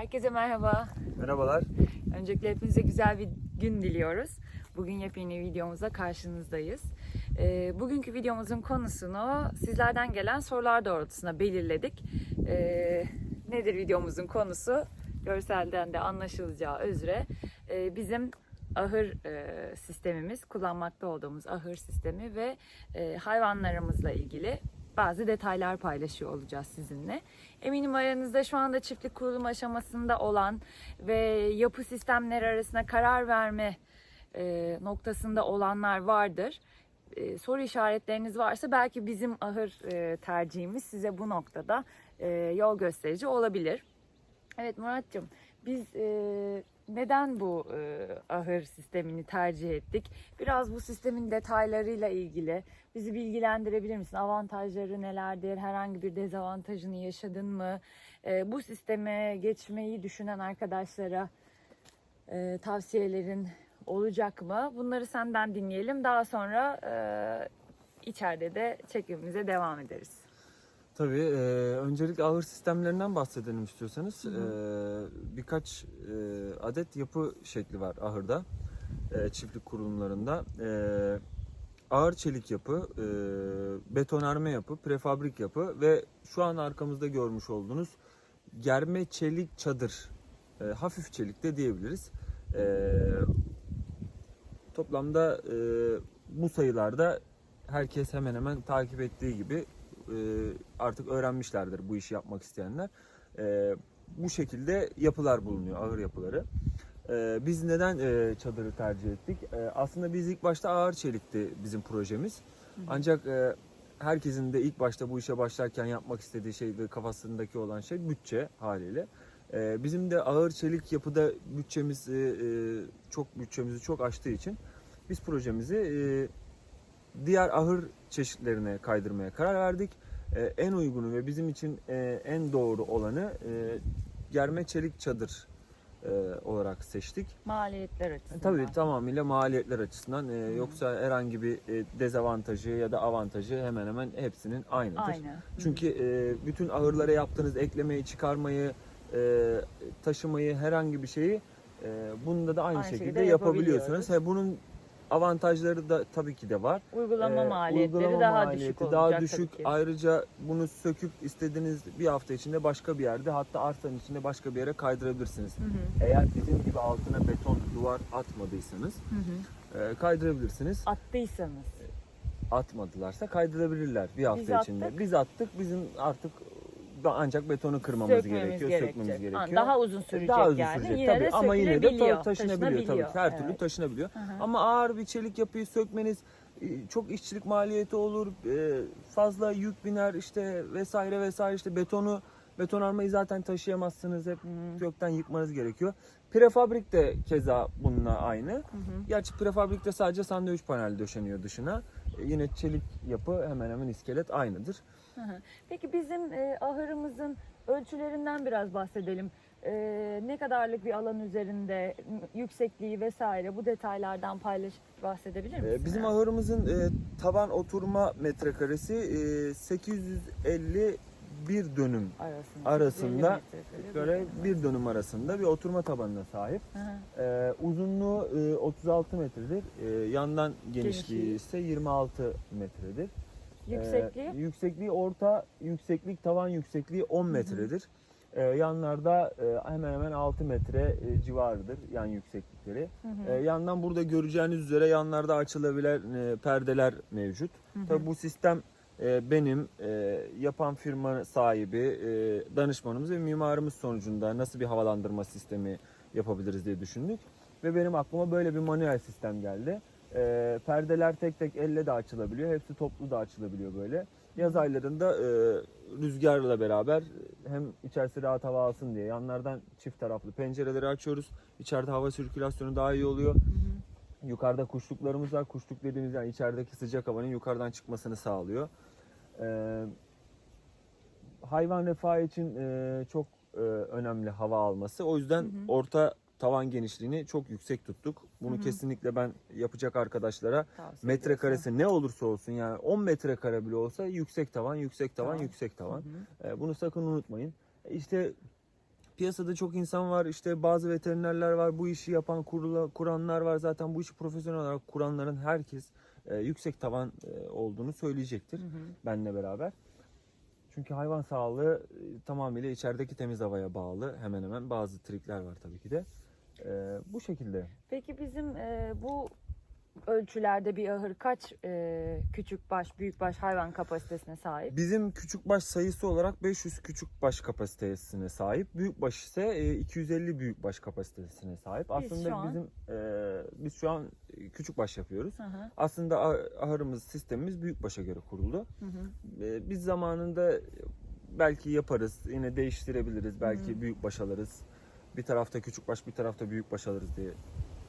Herkese merhaba. Merhabalar. Öncelikle hepinize güzel bir gün diliyoruz. Bugün yepyeni videomuzda karşınızdayız. Ee, bugünkü videomuzun konusunu sizlerden gelen sorular doğrultusunda belirledik. Ee, nedir videomuzun konusu? Görselden de anlaşılacağı üzere e, bizim ahır e, sistemimiz, kullanmakta olduğumuz ahır sistemi ve e, hayvanlarımızla ilgili bazı detaylar paylaşıyor olacağız sizinle. Eminim aranızda şu anda çiftlik kurulum aşamasında olan ve yapı sistemleri arasında karar verme e, noktasında olanlar vardır. E, soru işaretleriniz varsa belki bizim ahır e, tercihimiz size bu noktada e, yol gösterici olabilir. Evet Muratcığım biz e, neden bu e, ahır sistemini tercih ettik? Biraz bu sistemin detaylarıyla ilgili bizi bilgilendirebilir misin? Avantajları nelerdir? Herhangi bir dezavantajını yaşadın mı? E, bu sisteme geçmeyi düşünen arkadaşlara e, tavsiyelerin olacak mı? Bunları senden dinleyelim. Daha sonra e, içeride de çekimimize devam ederiz. Tabii e, öncelikle ağır sistemlerinden bahsedelim istiyorsanız. Hı E, birkaç e, adet yapı şekli var ahırda. E, çiftlik kurulumlarında. E, ağır çelik yapı, e, betonarme yapı, prefabrik yapı ve şu an arkamızda görmüş olduğunuz germe çelik çadır. E, hafif çelik de diyebiliriz. E, toplamda e, bu sayılarda herkes hemen hemen takip ettiği gibi e, artık öğrenmişlerdir bu işi yapmak isteyenler. E, bu şekilde yapılar bulunuyor, ağır yapıları. E, biz neden e, çadırı tercih ettik? E, aslında biz ilk başta ağır çelikti bizim projemiz. Ancak e, herkesin de ilk başta bu işe başlarken yapmak istediği şey ve kafasındaki olan şey bütçe haliyle. E, bizim de ağır çelik yapıda bütçemiz e, çok bütçemizi çok aştığı için biz projemizi e, diğer ahır çeşitlerine kaydırmaya karar verdik. E, en uygunu ve bizim için e, en doğru olanı e, germe çelik çadır olarak seçtik. Maliyetler E, açısından. Tabii tamamıyla maliyetler açısından e, yoksa herhangi bir e, dezavantajı ya da avantajı hemen hemen hepsinin aynıdır. Aynı. Çünkü e, bütün ahırlara yaptığınız eklemeyi, çıkarmayı, e, taşımayı herhangi bir şeyi e, bunda da aynı, Aynı şekilde, şekilde yapabiliyorsunuz. He, bunun avantajları da tabii ki de var. Uygulama Ee, maliyetleri uygulama daha maliyeti düşük olacak daha tabii düşük. ki. Ayrıca bunu söküp istediğiniz bir hafta içinde başka bir yerde hatta arsanın içinde başka bir yere kaydırabilirsiniz. Hı hı, Eğer bizim gibi altına beton duvar atmadıysanız hı hı. e, kaydırabilirsiniz. Attıysanız. Atmadılarsa kaydırabilirler bir hafta Biz içinde. attık. Biz attık. Bizim artık ancak betonu kırmamız sökmemiz gerekiyor, gerekecek. sökmemiz gerekiyor. Ha, Daha uzun sürecek Daha uzun yani. sürecek Yine tabii de ama yine de sökülebiliyor, ta- taşınabiliyor tabii. Her türlü Evet. taşınabiliyor. Hı hı. Ama ağır bir çelik yapıyı sökmeniz e, çok işçilik maliyeti olur. e, Fazla yük biner işte vesaire vesaire işte betonu betonarmayı zaten taşıyamazsınız. Hep gökten yıkmanız gerekiyor. Prefabrik de keza bununla aynı. Gerçi prefabrikte sadece sandviç panel döşeniyor dışına. E, Yine çelik yapı hemen hemen iskelet aynıdır. Peki bizim e, ahırımızın ölçülerinden biraz bahsedelim. E, ne kadarlık bir alan üzerinde, yüksekliği vesaire bu detaylardan paylaşıp bahsedebilir misin? Ee, Bizim ahırımızın e, taban oturma metrekaresi e, 851 dönüm arasında, arasında 50 metrekare göre bir- bir dönüm arasında bir oturma tabanına sahip. Hı hı. Ee, uzunluğu e, 36 metredir. Ee, yandan Genişliği. ise 26 metredir. Ee, Yüksekliği? yüksekliği orta yükseklik tavan yüksekliği 10 metredir. Ee, yanlarda e, hemen hemen 6 metre e, civarıdır yan yükseklikleri. Hı hı. Ee, yandan burada göreceğiniz üzere yanlarda açılabilen e, perdeler mevcut. Hı hı. Tabii bu sistem e, benim e, yapan firma sahibi, e, danışmanımız ve mimarımız sonucunda nasıl bir havalandırma sistemi yapabiliriz diye düşündük. Ve benim aklıma böyle bir manuel sistem geldi. E, perdeler tek tek elle de açılabiliyor. Hepsi toplu da açılabiliyor böyle. Yaz aylarında e, rüzgarla beraber hem içerisi rahat hava alsın diye yanlardan çift taraflı pencereleri açıyoruz. İçeride hava sirkülasyonu daha iyi oluyor. Hı hı. Yukarıda kuşluklarımız var. Kuşluk dediğimiz yani içerideki sıcak havanın yukarıdan çıkmasını sağlıyor. Ee, hayvan refahı için e, çok e, önemli hava alması. O yüzden Hı hı. orta tavan genişliğini çok yüksek tuttuk. Bunu Hı hı. kesinlikle ben yapacak arkadaşlara Tavsiye metrekaresi ne olursa olsun yani 10 metrekare bile olsa yüksek tavan, yüksek tavan, Tavan. yüksek tavan. Hı hı. E, bunu sakın unutmayın. E, İşte piyasada çok insan var. işte bazı veterinerler var. Bu işi yapan, kurula, kuranlar var. Zaten bu işi profesyonel olarak kuranların herkes e, yüksek tavan e, olduğunu söyleyecektir. Hı hı. benle beraber. Çünkü hayvan sağlığı e, tamamıyla içerideki temiz havaya bağlı. Hemen hemen bazı trikler var tabii ki de. E, bu şekilde. Peki bizim e, bu ölçülerde bir ahır kaç e, küçük baş, büyük baş hayvan kapasitesine sahip? Bizim küçük baş sayısı olarak 500 küçük baş kapasitesine sahip. Büyük baş ise e, 250 büyük baş kapasitesine sahip. Aslında şu an- bizim e, biz şu an küçük baş yapıyoruz. Hı hı, Aslında ah- ahırımız, sistemimiz büyük başa göre kuruldu. hı hı. E, biz zamanında belki yaparız, yine değiştirebiliriz. Belki büyük baş alırız. Bir tarafta küçük baş, bir tarafta büyük baş alırız diye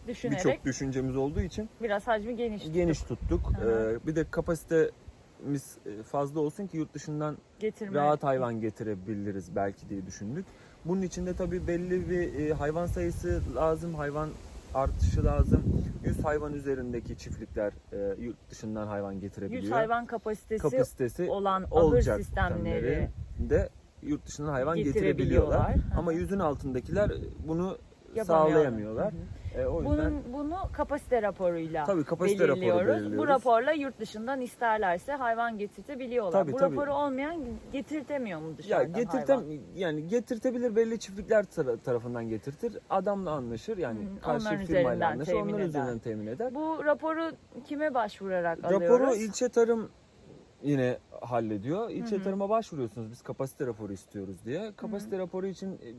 Düşünerek birçok düşüncemiz olduğu için biraz hacmi geniş. geniş tuttuk. Ee, bir de kapasitemiz e, fazla olsun ki yurt dışından getirme. rahat hayvan getirebiliriz belki diye düşündük. Bunun için de tabii belli bir e, hayvan sayısı lazım, hayvan artışı lazım. 100 hayvan üzerindeki çiftlikler e, yurt dışından hayvan getirebiliyor. 100 hayvan kapasitesi kapasitesi olan ahır sistemleri de yurt dışından hayvan getirebiliyorlar. getirebiliyorlar. Hı hı. Ama yüzün altındakiler bunu yapamıyorlar. sağlayamıyorlar. Hı hı. E, o yüzden Bunun, bunu kapasite raporuyla tabii kapasite raporu belirliyoruz. belirliyoruz. Bu raporla yurt dışından isterlerse hayvan getirtebiliyorlar. Tabii, Bu tabii. raporu olmayan getirtemiyor mu Ya dışarıdan getirtem hayvan? yani getirtebilir belli çiftlikler tara- tarafından getirtir. Adamla anlaşır yani Hı, karşı onların firmayla anlaşır. Onların eder. üzerinden temin eder. Bu raporu kime başvurarak alıyoruz? Raporu ilçe tarım yine hallediyor. İlçe Hı hı. tarıma başvuruyorsunuz. Biz kapasite raporu istiyoruz diye. Kapasite raporu için e,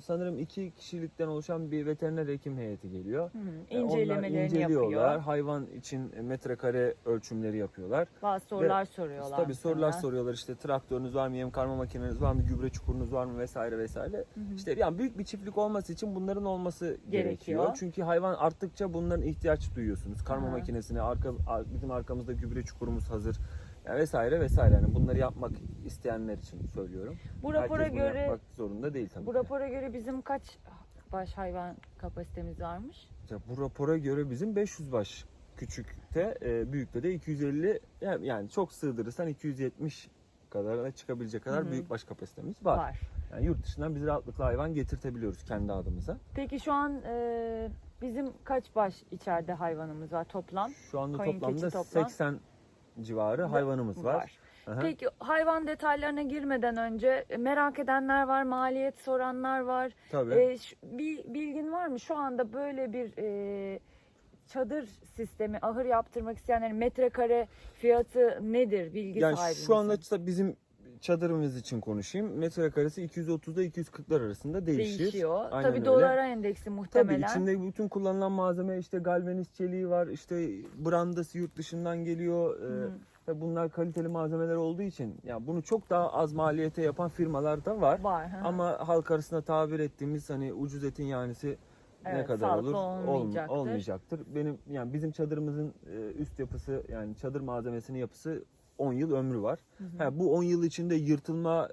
sanırım iki kişilikten oluşan bir veteriner hekim heyeti geliyor. Hı hı, E, onlar incelemelerini inceliyorlar. yapıyor. Hayvan için metrekare ölçümleri yapıyorlar. Bazı sorular soruyorlar. Tabii sorular mesela. soruyorlar işte traktörünüz var mı, yem karma makineniz var mı, gübre çukurunuz var mı vesaire vesaire. Hı hı. İşte yani büyük bir çiftlik olması için bunların olması gerekiyor. Gerekiyor. Çünkü hayvan arttıkça bunların ihtiyaç duyuyorsunuz. Karma Aha. makinesine, arka ar- bizim arkamızda gübre çukurumuz hazır. Yani vesaire vesaire. Yani bunları yapmak isteyenler için söylüyorum. Bu rapora Herkes göre yapmak zorunda değil tabii. bu ki. rapora göre bizim kaç baş hayvan kapasitemiz varmış? Ya bu rapora göre bizim 500 baş küçükte, e, büyükte de 250 yani- yani çok sığdırırsan 270 kadar çıkabilecek kadar Hı hı. büyük baş kapasitemiz var. Yani yurt dışından biz rahatlıkla hayvan getirtebiliyoruz kendi adımıza. Peki şu an e, bizim kaç baş içeride hayvanımız var toplam? Şu anda Koyun, toplamda toplam. 80 civarı hayvanımız var. Aha. Peki hayvan detaylarına girmeden önce e, merak edenler var, maliyet soranlar var. Tabii. E, şu- bir bilgin var mı? Şu anda böyle bir e, çadır sistemi, ahır yaptırmak isteyenlerin metrekare fiyatı nedir? Bilgi yani sahibi şu anda misin? işte bizim çadırımız için konuşayım. Metrekaresi 230'da 240'lar arasında değişir. değişiyor. Aynen Tabii öyle. dolara endeksi muhtemelen. Tabii içinde bütün kullanılan malzeme işte galvaniz çeliği var, işte brandası yurt dışından geliyor. Ee, Hı. Tabii bunlar kaliteli malzemeler olduğu için ya bunu çok daha az maliyete yapan firmalar da var. var. hı. Ama halk arasında tabir ettiğimiz hani ucuz etin yanisi ne Evet, kadar sağlıklı olur? Olm- olmayacaktır. olmayacaktır. Benim yani bizim çadırımızın e, üst yapısı yani çadır malzemesinin yapısı 10 yıl ömrü var. Hı hı. Ha, bu 10 yıl içinde yırtılma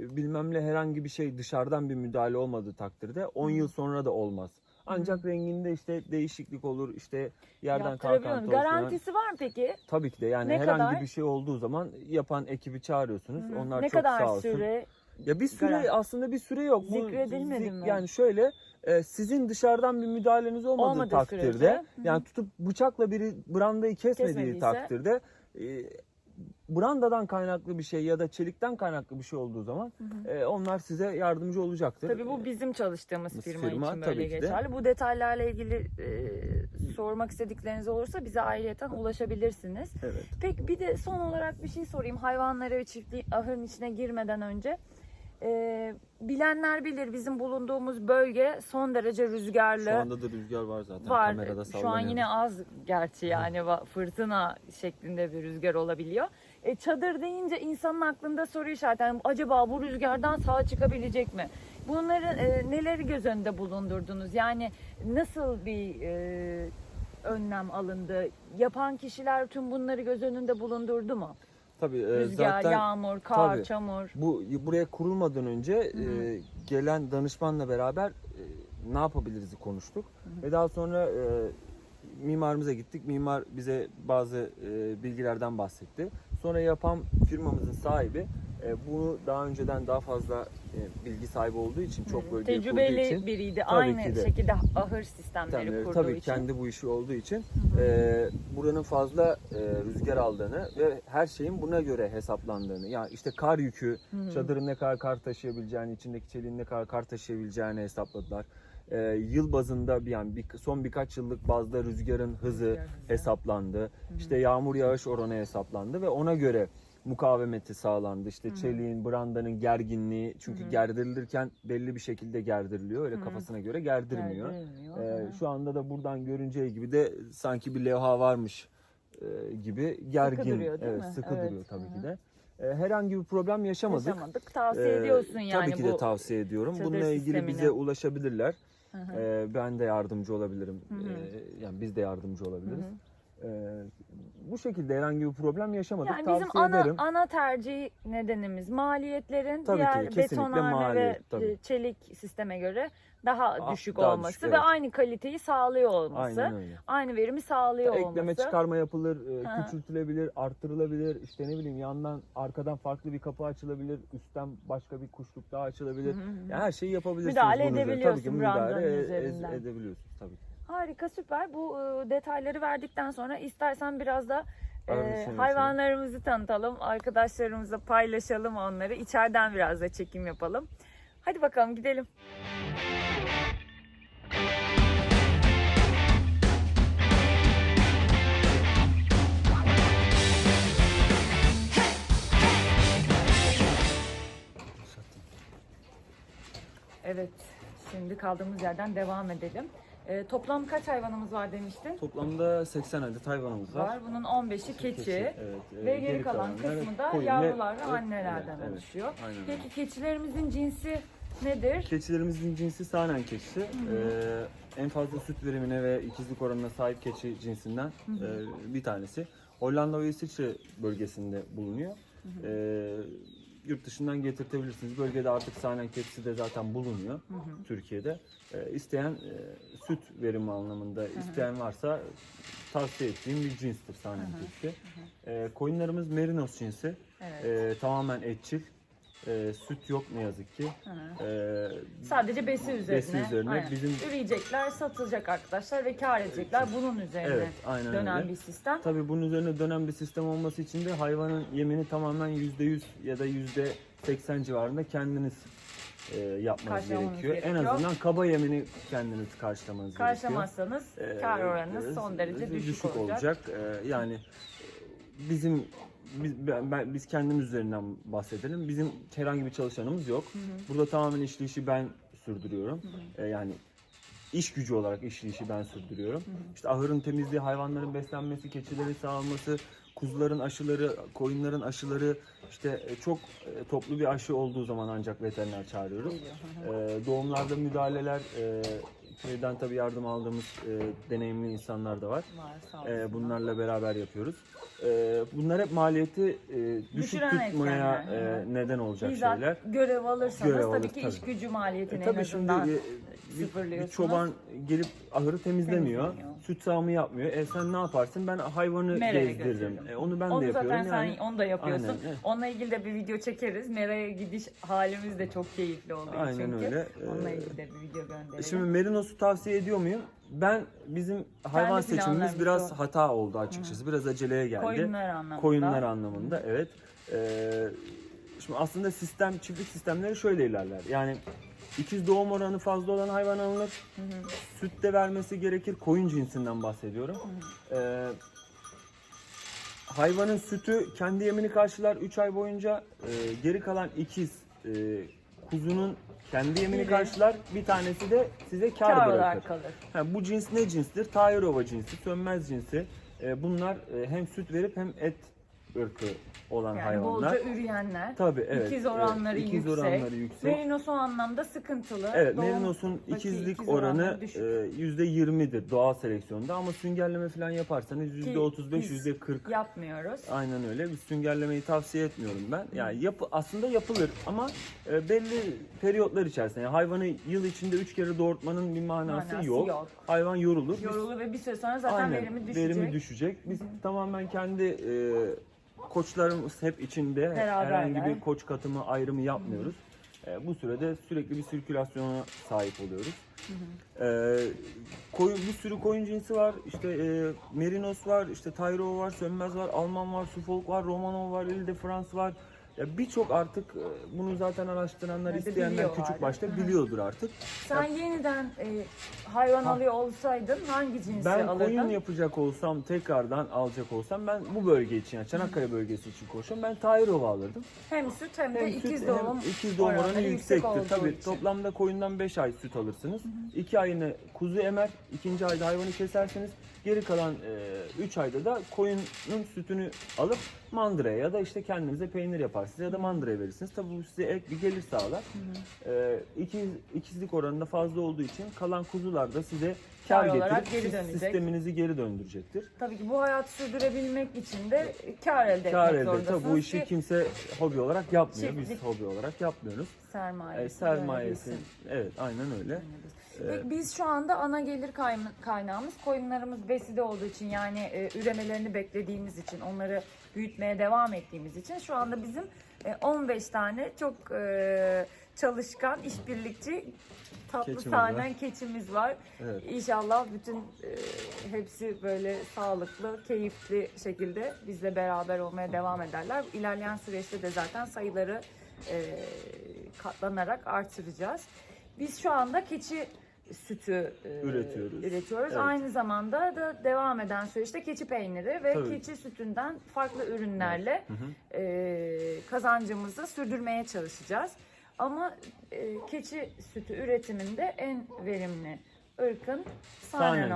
e, bilmem ne herhangi bir şey dışarıdan bir müdahale olmadığı takdirde 10 Hı. yıl sonra da olmaz. Ancak renginde işte değişiklik olur işte yerden kalkan toz. Garantisi var mı peki? Tabii ki de yani Ne herhangi kadar? bir şey olduğu zaman yapan ekibi çağırıyorsunuz. Hı hı. Onlar ne çok kadar sağ olsun. süre? Ya bir süre Garanti. aslında bir süre yok. Zikredilmedi zik- mi? Yani şöyle e, sizin dışarıdan bir müdahaleniz olmadığı Olmadığı takdirde sürece, yani tutup bıçakla biri brandayı kesmediği takdirde e, brandadan kaynaklı bir şey ya da çelikten kaynaklı bir şey olduğu zaman Hı hı. e, onlar size yardımcı olacaktır. Tabii bu bizim çalıştığımız Biz firma, firma, için böyle geçerli. Bu detaylarla ilgili e, sormak istedikleriniz olursa bize ayrıyeten ulaşabilirsiniz. Evet. Peki bir de son olarak bir şey sorayım. Hayvanları ve çiftliği ahırın içine girmeden önce. E, bilenler bilir bizim bulunduğumuz bölge son derece rüzgarlı. Şu anda da rüzgar var zaten var. kamerada Şu an yine az gerçi yani fırtına şeklinde bir rüzgar olabiliyor. E, çadır deyince insanın aklında soru işareti. Yani acaba bu rüzgardan sağ çıkabilecek mi? Bunları e, neleri göz önünde bulundurdunuz? Yani nasıl bir e, önlem alındı? Yapan kişiler tüm bunları göz önünde bulundurdu mu? Tabii e, Rüzgar, zaten yağmur, kar, tabii. çamur. bu buraya kurulmadan önce Hı hı. e, gelen danışmanla beraber e, ne yapabiliriz konuştuk Hı hı. ve daha sonra e, mimarımıza gittik. Mimar bize bazı e, bilgilerden bahsetti. Sonra yapan firmamızın sahibi E, bunu daha önceden daha fazla e, bilgi sahibi olduğu için çok kurduğu Tecrübeli için biriydi. Aynı ki de. şekilde ahır sistemleri sistemleri kurduğu tabii için. kendi bu işi olduğu için e, buranın fazla e, rüzgar aldığını ve her şeyin buna göre hesaplandığını yani işte kar yükü Hı. çadırın ne kadar kar taşıyabileceğini içindeki çeliğin ne kadar kar taşıyabileceğini hesapladılar. E, yıl bazında bir yani bir, son birkaç yıllık bazda rüzgarın hızı Rüzgar hesaplandı. İşte yağmur yağış oranı hesaplandı ve ona göre mukavemeti sağlandı. İşte çeliğin, brandanın gerginliği çünkü gerdirilirken belli bir şekilde gerdiriliyor. Öyle kafasına göre gerdirmiyor. Gerdirmiyor. Ee, Hı. şu anda da buradan görüneceği gibi de sanki bir levha varmış e, gibi gergin. duruyor, değil evet, mi? sıkı Evet. duruyor tabii Hı ki de. Ee, herhangi bir problem yaşamadık. Yaşamadık. Tavsiye Ee, ediyorsun yani Tabii ki de bu. tavsiye ediyorum. Bununla ilgili sistemini. bize ulaşabilirler. Hı hı. Ee, ben de yardımcı olabilirim. Hı hı. Ee, yani biz de yardımcı Hı olabiliriz. hı. Ee, bu şekilde herhangi bir problem yaşamadık. Yani tavsiye bizim ana ederim. ana tercih nedenimiz maliyetlerin Tabii ki, diğer kesinlikle betonarme maliyet, ve tabii. çelik sisteme göre daha Ah, düşük daha olması düşük, ve evet. aynı kaliteyi sağlıyor olması. Aynen öyle. Aynı verimi sağlıyor Ekleme olması. çıkarma yapılır, e, hı. küçültülebilir, arttırılabilir. İşte ne bileyim yandan arkadan farklı bir kapı açılabilir, üstten başka bir kuşluk daha açılabilir. Hı hı. Yani her şeyi yapabilirsiniz. Müdahale edebiliyorsun Tabii ki müdahale e- üzerinden. e- edebiliyorsunuz tabii ki. Harika süper. Bu e, detayları verdikten sonra istersen biraz da e, hayvanlarımızı tanıtalım. Arkadaşlarımızla paylaşalım onları. İçeriden biraz da çekim yapalım. Hadi bakalım gidelim. Evet. Şimdi kaldığımız yerden devam edelim. E, toplam kaç hayvanımız var demiştin? Toplamda 80 adet hayvanımız var. Var. Bunun 15'i keçi. evet, e, Ve geri kalan kısmı da koyun yavrular ve evet, annelerden evet, evet. oluşuyor. Aynen. Peki keçilerimizin cinsi nedir? Keçilerimizin cinsi sahnen keçisi. Ee, en fazla süt verimine ve ikizlik oranına sahip keçi cinsinden e, bir tanesi. Hollanda ve İsviçre bölgesinde bulunuyor. Ee, yurt dışından getirtebilirsiniz. Bölgede artık sahnen keçisi de zaten bulunuyor Türkiye'de. Ee, isteyen e, süt verimi anlamında isteyen varsa tavsiye ettiğim bir cinstir sahnen keçisi. Ee, koyunlarımız merinos cinsi. Evet. Ee, tamamen etçil. Ee, süt yok ne yazık ki. Hı. Ee, Sadece besi üzerine. Besi üzerine. Aynen. Bizim Üreyecekler, satılacak arkadaşlar ve kar edecekler. Bunun üzerine evet, aynen dönen öyle. bir sistem. Tabii bunun üzerine dönen bir sistem olması için de hayvanın yemini tamamen %100 ya da %80 civarında kendiniz e, yapmanız Karşılamanız gerekiyor. En gerekiyor. azından kaba yemini kendiniz karşılamanız gerekiyor. Karşılamazsanız Ee, kar oranınız e, son derece düşük, olacak. Ee, yani e, bizim biz, ben, ben- biz kendimiz üzerinden bahsedelim. Bizim herhangi bir çalışanımız yok. Burada tamamen işleyişi ben sürdürüyorum. Ee, yani iş gücü olarak işleyişi ben sürdürüyorum. İşte ahırın temizliği, hayvanların beslenmesi, keçilerin sağlanması, kuzuların aşıları, koyunların aşıları, işte e, çok e, toplu bir aşı olduğu zaman ancak veteriner çağırıyoruz. Hı hı. Ee, doğumlarda müdahaleler, e, köyden tabii yardım aldığımız e, deneyimli insanlar da var. Var, sağ olsunlar. bunlarla beraber yapıyoruz. Ee, bunlar hep maliyeti e, düşük Düşüren tutmaya etkenler, e, neden olacak Bizzat şeyler. görev alırsanız Görev tabii alır, ki tabii. iş gücü maliyetini E, en tabii şimdi azından e, bir, bir sıfırlıyorsunuz. çoban gelip ahırı temizlemiyor, Temizlemiyor. Süt sağımı yapmıyor. E sen ne yaparsın? Ben hayvanı Mera'ya gezdiririm. E, onu ben onu de yapıyorum. zaten sen yani. onu da yapıyorsun. Aynen, evet. Onunla ilgili de bir video çekeriz. Mera'ya gidiş halimiz de çok keyifli oluyor Aynen çünkü. öyle. Onunla Ee, ilgili de bir video gönderelim. Şimdi merinos'u tavsiye ediyor muyum? Ben bizim hayvan seçimimiz planlarımız biraz o. hata oldu açıkçası. Biraz aceleye geldi. Koyunlar anlamında. Koyunlar anlamında evet. Ee, şimdi aslında sistem çiftlik sistemleri şöyle ilerler. Yani ikiz doğum oranı fazla olan hayvan alınır. Hı hı. Süt de vermesi gerekir. Koyun cinsinden bahsediyorum. Ee, hayvanın sütü kendi yemini karşılar 3 ay boyunca. Ee, geri kalan ikiz e, kuzunun kendi yemini Biri. karşılar. Bir tanesi de size kar, Kar bırakır. kalır. Ha, bu cins ne cinstir? Tayrova cinsi, sönmez cinsi. Ee, bunlar e, hem süt verip hem et ırkı olan Yani hayvanlar. bolca üreyenler. Tabii evet. İkiz oranları evet, ikiz yüksek. oranları yüksek. Merinos o anlamda sıkıntılı. Evet, Doğum- Merinos'un ikizlik ikiz oranı e, %20'dir doğal seleksiyonda ama süngerleme falan yaparsanız %35, biz %40 yapmıyoruz. Aynen öyle. Biz süngerlemeyi tavsiye etmiyorum ben. Yani yapı aslında yapılır ama e, belli periyotlar içerisinde. Yani hayvanı yıl içinde 3 kere doğurtmanın bir manası, Manası yok. yok. Hayvan yorulur. Biz- Yorulu ve bir süre sonra zaten Aynen, verimi düşecek. Verimi düşecek. Biz tamamen kendi e, koçlarımız hep içinde. Beraberler. Herhangi bir koç katımı ayrımı yapmıyoruz. E, bu sürede sürekli bir sirkülasyona sahip oluyoruz. E, koyun, bir sürü koyun cinsi var. İşte e, Merinos var, işte Tyrol var, Sönmez var, Alman var, Suffolk var, Romanov var, Ile de France var. Ya birçok artık e, bunu zaten araştıranlar, Evet, isteyenler biliyorlar. küçük başta biliyordur artık. Sen yeniden e, hayvan Ha. alıyor olsaydın hangi cinsi Ben alırdın? koyun yapacak olsam, tekrardan alacak olsam ben bu bölge için, yani Çanakkale bölgesi için koşuyorum. Ben Tyrova alırdım. Hem süt hem de Hem süt, ikiz hem doğum, ikiz doğum oranı yüksek yüksektir. olduğu Tabii için. toplamda koyundan 5 ay süt alırsınız. 2 ayını kuzu emer, ikinci ayda hayvanı kesersiniz. Geri kalan 3 ayda da koyunun sütünü alıp mandıraya ya da işte kendinize peynir yaparsınız ya da mandıraya verirsiniz. Tabii bu size ek bir gelir sağlar. E, ikiz, ikizlik oranında fazla olduğu için kalan kuzular da size kar Kar olarak geri dönecek. sisteminizi geri döndürecektir. Tabii ki bu hayatı sürdürebilmek için de kar elde Kar etmek elde. zorundasınız Tabii bu işi ki kimse hobi olarak yapmıyor. Biz Çiftlik. hobi olarak yapmıyoruz. sermaye. E, sermayesi. Evet aynen öyle. Ee, biz şu anda ana gelir kay- kaynağımız koyunlarımız beside olduğu için yani e, üremelerini beklediğimiz için onları büyütmeye devam ettiğimiz için şu anda bizim 15 tane çok e, çalışkan işbirlikçi tatlı Keçimiz sahnen keçimiz var. Evet. İnşallah bütün e, hepsi böyle sağlıklı, keyifli şekilde bizle beraber olmaya devam ederler. İlerleyen süreçte de zaten sayıları e, katlanarak artıracağız. Biz şu anda keçi sütü e, Üretiyoruz. üretiyoruz. Evet. Aynı zamanda da devam eden süreçte keçi peyniri ve Tabii. keçi sütünden farklı ürünlerle Hı hı. e, kazancımızı sürdürmeye çalışacağız. Ama e, keçi sütü üretiminde en verimli ırkın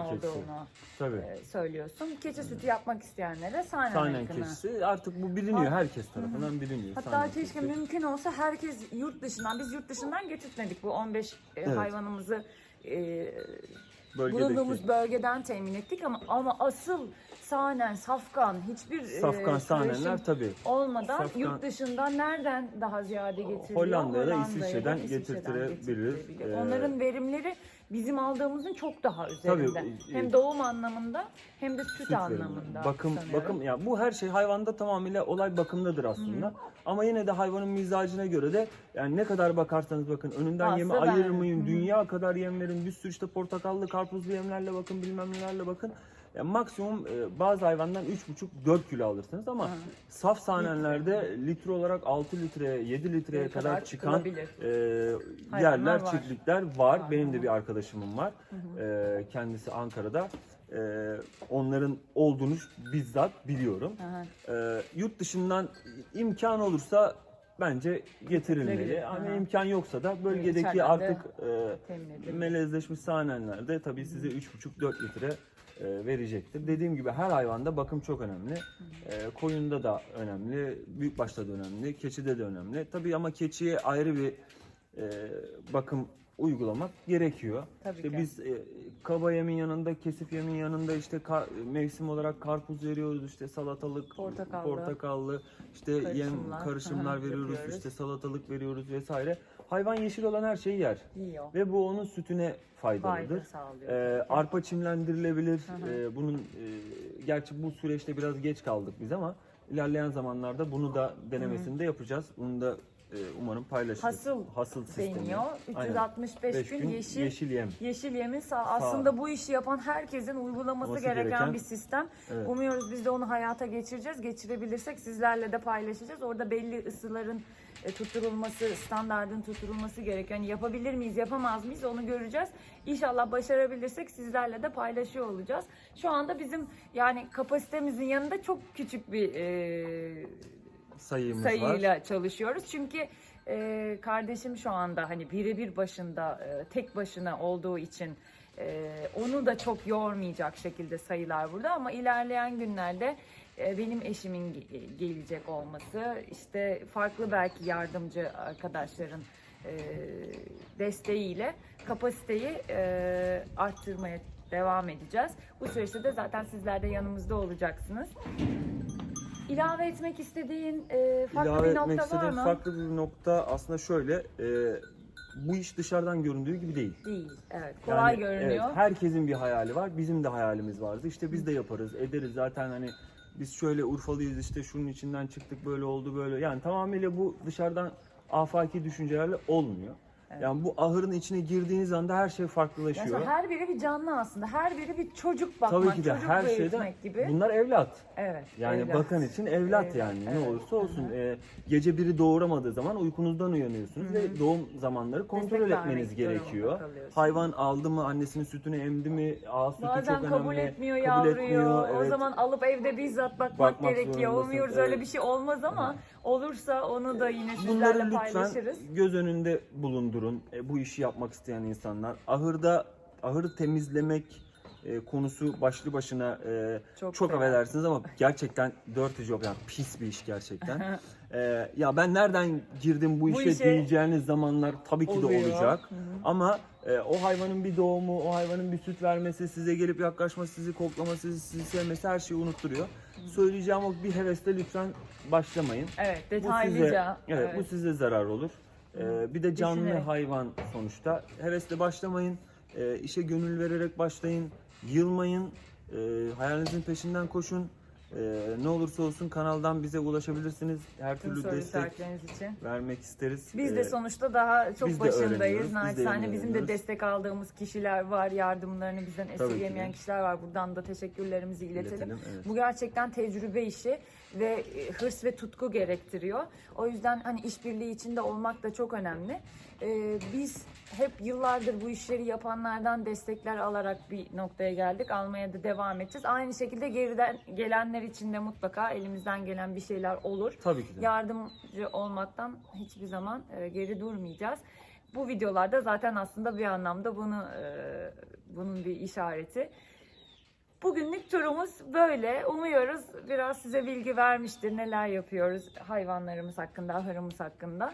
keçisi. olduğunu Tabii. e, söylüyorsun. Keçi sütü yapmak isteyenlere Sahnen ırkını. keçisi artık bu biliniyor. Herkes tarafından biliniyor. Hatta sahnen keşke keçisi. mümkün olsa herkes yurt dışından, biz yurt dışından getirtmedik bu 15 e, Evet. hayvanımızı e, Bölgedeki bulunduğumuz bölgeden temin ettik ama ama asıl sahnen, safkan hiçbir e, safkan sahnenler tabii. olmadan Safkan- yurt dışından nereden daha ziyade getiriliyor? Hollanda'ya da İsviçre'den getirtilebiliyor. Ee, Onların verimleri bizim aldığımızın çok daha üzerinde. Tabii, e, hem doğum anlamında hem de süt, Süt anlamında. Bakım sanıyorum. bakım ya bu her şey hayvanda tamamıyla olay bakımdadır aslında. Ama yine de hayvanın mizacına göre de yani ne kadar bakarsanız bakın önünden yemi ben- ayırmayın. Hı hı. Dünya kadar yem verin. Bir sürü işte portakallı, karpuzlu yemlerle bakın, bilmem nelerle bakın. Ya maksimum e, bazı hayvandan 3,5-4 kilo alırsınız ama Hı. saf sahnelerde litre olarak 6 litreye, 7 litreye kadar, kadar çıkan e, yerler, var. çiftlikler var. Var, Benim de bir arkadaşımım var. E, kendisi Ankara'da. E, onların olduğunu bizzat biliyorum. Hı hı. E, yurt dışından imkan olursa bence getirilmeli. Ama hı. imkan yoksa da bölgedeki artık e, melezleşmiş sahnelerde tabii size 3,5-4 litre verecektir. Dediğim gibi her hayvanda bakım çok önemli. E, koyunda da önemli, büyükbaşta da önemli, keçide de önemli. Tabii ama keçiye ayrı bir e, bakım uygulamak gerekiyor. Tabii İşte ki. biz e, kaba yemin yanında, kesif yemin yanında işte ka- mevsim olarak karpuz veriyoruz, işte salatalık, Portakallı. portakallı, işte yem Karışımlar. karışımlar Hı hı, veriyoruz, yapıyoruz. işte salatalık veriyoruz vesaire. Hayvan yeşil olan her şeyi yer Yiyor. ve bu onun sütüne faydalıdır. Fayda sağlıyor. Ee, arpa çimlendirilebilir. Hı hı. Ee, bunun e, gerçi bu süreçte biraz geç kaldık biz ama ilerleyen zamanlarda bunu da denemesini de yapacağız. Bunu da e, umarım paylaşırız. Hasıl Hasıl sistemi. deniyor. Aynen. 365 Beş gün, yeşil yeşil yem. Yeşil yemin sağ. Aslında bu işi yapan herkesin uygulaması Olması gereken, gereken- bir sistem. Evet. Umuyoruz biz de onu hayata geçireceğiz. Geçirebilirsek sizlerle de paylaşacağız. Orada belli ısıların tutturulması, standardın tutturulması gereken. Yapabilir miyiz, yapamaz mıyız onu göreceğiz. İnşallah başarabilirsek sizlerle de paylaşıyor olacağız. Şu anda bizim yani kapasitemizin yanında çok küçük bir e, Sayımız var. sayıyla çalışıyoruz. Çünkü e, kardeşim şu anda hani birebir başında e, tek başına olduğu için e, onu da çok yormayacak şekilde sayılar burada ama ilerleyen günlerde e, benim eşimin ge- gelecek olması işte farklı belki yardımcı arkadaşların e, desteğiyle kapasiteyi e, arttırmaya devam edeceğiz. Bu süreçte de zaten sizler de yanımızda olacaksınız. İlave etmek istediğin e, farklı İlave bir nokta var mı? farklı bir nokta aslında şöyle. e, bu iş dışarıdan göründüğü gibi değil. Değil. Evet. Kolay Yani, görünüyor. Evet, herkesin bir hayali var. Bizim de hayalimiz vardı. İşte biz de yaparız, ederiz. Zaten hani biz şöyle Urfalıyız işte şunun içinden çıktık böyle oldu böyle. Yani tamamıyla bu dışarıdan afaki düşüncelerle olmuyor. Yani bu ahırın içine girdiğiniz anda her şey farklılaşıyor. Mesela her biri bir canlı aslında. Her biri bir çocuk bakmak, Tabii ki de çocuk her şeyden gibi. bunlar evlat. Evet. Yani evlat. bakan için evlat Evet, yani evet. ne olursa olsun. Ee, gece biri doğuramadığı zaman uykunuzdan uyanıyorsunuz ve doğum zamanları kontrol Destek etmeniz gerekiyor. Hayvan aldı mı, annesinin sütünü emdi mi, ağız sütü Bazen çok kabul önemli. etmiyor kabul yavruyu. etmiyor, O evet. zaman alıp evde bizzat bakmak Bakmak gerekiyor. Umuyoruz evet. öyle bir şey olmaz ama olursa onu da yine sizlerle Bunları lütfen paylaşırız. göz önünde bulundurun. E, bu işi yapmak isteyen insanlar. Ahırda ahırı temizlemek e, konusu başlı başına e, Çok çok, fena. affedersiniz ama gerçekten dirty job yani pis bir iş gerçekten. E, ya ben nereden girdim bu Bu işe, işe diyeceğiniz zamanlar tabii ki de Oluyor. olacak. Hı hı. Ama e, o hayvanın bir doğumu, o hayvanın bir süt vermesi, size gelip yaklaşması, sizi koklaması, sizi sevmesi her şeyi unutturuyor. Söyleyeceğim o bir hevesle lütfen başlamayın. Evet, Bu size, detaylıca. evet, bu size zarar olur. Ee, bir de canlı Düşünerek. hayvan sonuçta. Hevesle başlamayın. Ee, işe gönül vererek başlayın. Yılmayın. Ee, hayalinizin peşinden koşun. Ee, ne olursa olsun kanaldan bize ulaşabilirsiniz. Her Tüm türlü destek için. vermek isteriz. Biz de Ee, sonuçta daha çok biz de başındayız. öğreniyoruz, biz de Naçizane bizim de öğreniyoruz. destek aldığımız kişiler var. Yardımlarını bizden esirgemeyen kişiler var. Buradan da teşekkürlerimizi iletelim. iletelim, evet. Bu gerçekten tecrübe işi ve e, hırs ve tutku gerektiriyor. O yüzden hani işbirliği içinde olmak da çok önemli. Ee, biz hep yıllardır bu işleri yapanlardan destekler alarak bir noktaya geldik. Almaya da devam edeceğiz. Aynı şekilde geriden gelenler için de mutlaka elimizden gelen bir şeyler olur Tabii ki de. yardımcı olmaktan hiçbir zaman e, geri durmayacağız. Bu videolarda zaten aslında bir anlamda bunu e, bunun bir işareti. Bugünlük turumuz böyle. Umuyoruz biraz size bilgi vermiştir. Neler yapıyoruz hayvanlarımız hakkında, ahırımız hakkında.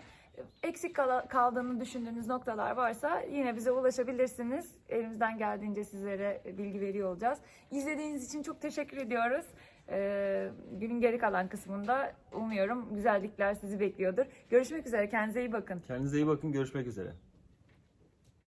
Eksik kaldığını düşündüğünüz noktalar varsa yine bize ulaşabilirsiniz. Elimizden geldiğince sizlere bilgi veriyor olacağız. İzlediğiniz için çok teşekkür ediyoruz. Ee, günün geri kalan kısmında umuyorum güzellikler sizi bekliyordur. Görüşmek üzere. Kendinize iyi bakın. Kendinize iyi bakın. Görüşmek üzere.